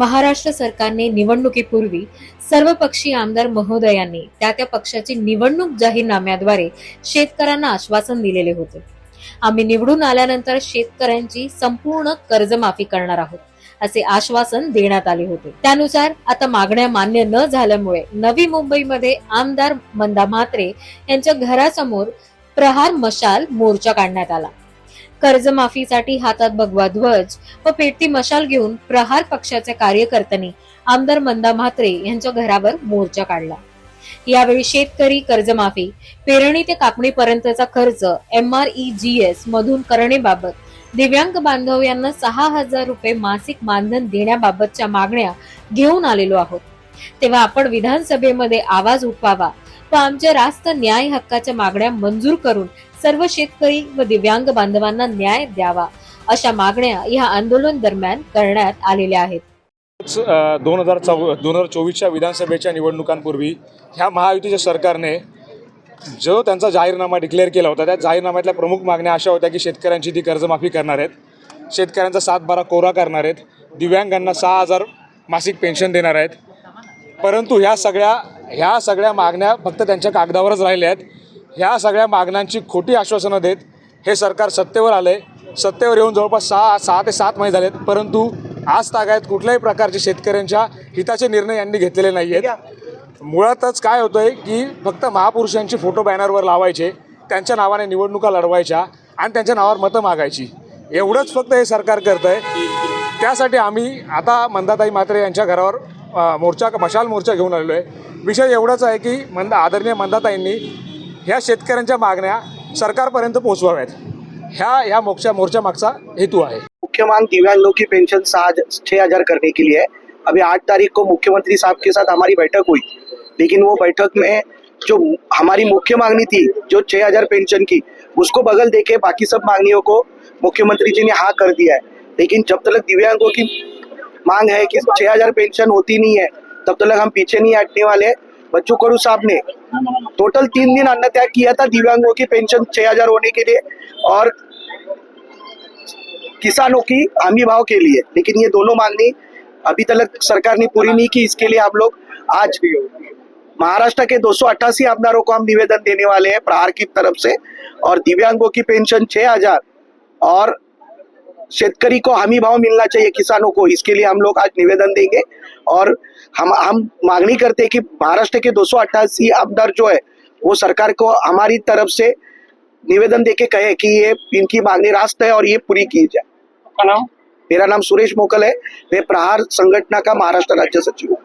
महाराष्ट्र सरकारने निवडणुकीपूर्वी सर्वपक्षीय आमदार महोदयांनी त्या त्या पक्षाची निवडणूक जाहीरनाम्याद्वारे शेतकऱ्यांना आश्वासन दिलेले होते. आम्ही निवडून आल्यानंतर शेतकऱ्यांची संपूर्ण कर्जमाफी करणार आहोत असे आश्वासन देण्यात आले होते. त्यानुसार आता मागण्या मान्य न झाल्यामुळे नवी मुंबईमध्ये आमदार मंदा म्हात्रे यांच्या घरासमोर प्रहार मशाल मोर्चा काढण्यात आला. कर्जमाफीसाठी हातात भगवा ध्वज व पेटती मशाल घेऊन प्रहार पक्षाच्या कार्यकर्त्यांनी आमदार मंदा म्हात्रे यांच्या घरावर मोर्चा काढला. यावेळी शेतकरी कर्जमाफी पेरणी ते कापणीपर्यंतचा खर्च M R E G S मधून करणेबाबत दिव्यांग बांधव यांना सहा हजार रुपये मासिक मानधन देण्याबाबतच्या मागण्या घेऊन आलेलो आहोत. तेव्हा आपण विधानसभेमध्ये आवाज उठवावा व आमच्या रास्त न्याय हक्काच्या मागण्या मंजूर करून सर्व शेतकरी व दिव्यांग बांधवांना न्याय द्यावा अशा मागण्या या आंदोलन दरम्यान करण्यात आलेल्या आहेत. दोन हजार चौ दोन हजार चोवीसच्या विधानसभेच्या निवडणुकांपूर्वी ह्या महायुतीच्या सरकारने जो त्यांचा जाहीरनामा डिक्लेअर केला होता त्या जाहीरनाम्यातल्या प्रमुख मागण्या अशा होत्या की शेतकऱ्यांची ती कर्जमाफी करणार आहेत. शेतकऱ्यांचा सात बारा कोरा करणार आहेत. दिव्यांगांना सहा हजार मासिक पेन्शन देणार आहेत. परंतु ह्या सगळ्या ह्या सगळ्या मागण्या फक्त त्यांच्या कागदावरच राहिल्या आहेत. ह्या सगळ्या मागण्यांची खोटी आश्वासनं देत हे सरकार सत्तेवर आलं आहे सत्तेवर येऊन जवळपास सहा सहा ते सात महिने झालेत. परंतु आज तागायत कुठल्याही प्रकारचे शेतकऱ्यांच्या हिताचे निर्णय यांनी घेतलेले नाही आहेत मुळातच काय होतं आहे की फक्त महापुरुषांची फोटो बॅनरवर लावायचे त्यांच्या नावाने निवडणुका लढवायच्या आणि त्यांच्या नावावर मतं मागायची. एवढंच फक्त हे सरकार करतं आहे त्यासाठी आम्ही आता मंदाताई म्हात्रे यांच्या घरावर मोर्चा मशाल मोर्चा घेऊन आलेलो आहे. विषय एवढाच आहे की मंदा आदरणीय मंदाताईंनी ह्या शेतकऱ्यांच्या मागण्या सरकारपर्यंत पोहोचवाव्यात. ह्या ह्या मोर्चा मोर्चा मागचा हेतू आहे. मुख्य मांग दिव्यांगों की पेंशन छह हजार करने के लिए है अभी आठ तारीख को मुख्यमंत्री साहब के साथ हमारी बैठक हुई। लेकिन वो बैठक में जो हमारी मुख्य मांगनी थी जो छह हजार पेंशन की उसको बगल देके बाकी सब मांगनियों को मुख्यमंत्री जी ने हाँ कर दिया है। लेकिन जब तक दिव्यांगों की मांग है कि छह हजार पेंशन होती नहीं है तब तक हम पीछे नहीं हटने वाले। बच्चू करू साहब ने। टोटल तीन दिन अन्न त्याग किया था दिव्यांगों की पेंशन छह हज़ार होने के लिए और किसानों की हमी भाव के लिए। लेकिन ये दोनों मांगनी अभी तक सरकार ने पूरी नहीं की। इसके लिए आप लोग आज महाराष्ट्र के दो आमदारों को हम निवेदन देने वाले हैं प्रहार की तरफ़ से। और दिव्यांगों की पेंशन छह हज़ार और शेतकरी को हमी भाव मिलना चाहिए किसानों को। इसके लिए हम लोग आज निवेदन देंगे और हम हम मांगनी करते हैं कि महाराष्ट्र के दो आमदार जो है वो सरकार को हमारी तरफ़ से निवेदन देके कहे कि ये इनकी मांगनी रास्त है और ये पूरी की जाए। नाम? मेरा नाम सुरेश मोकल है। मैं प्रहार संगठना का महाराष्ट्र राज्य सचिव हूँ।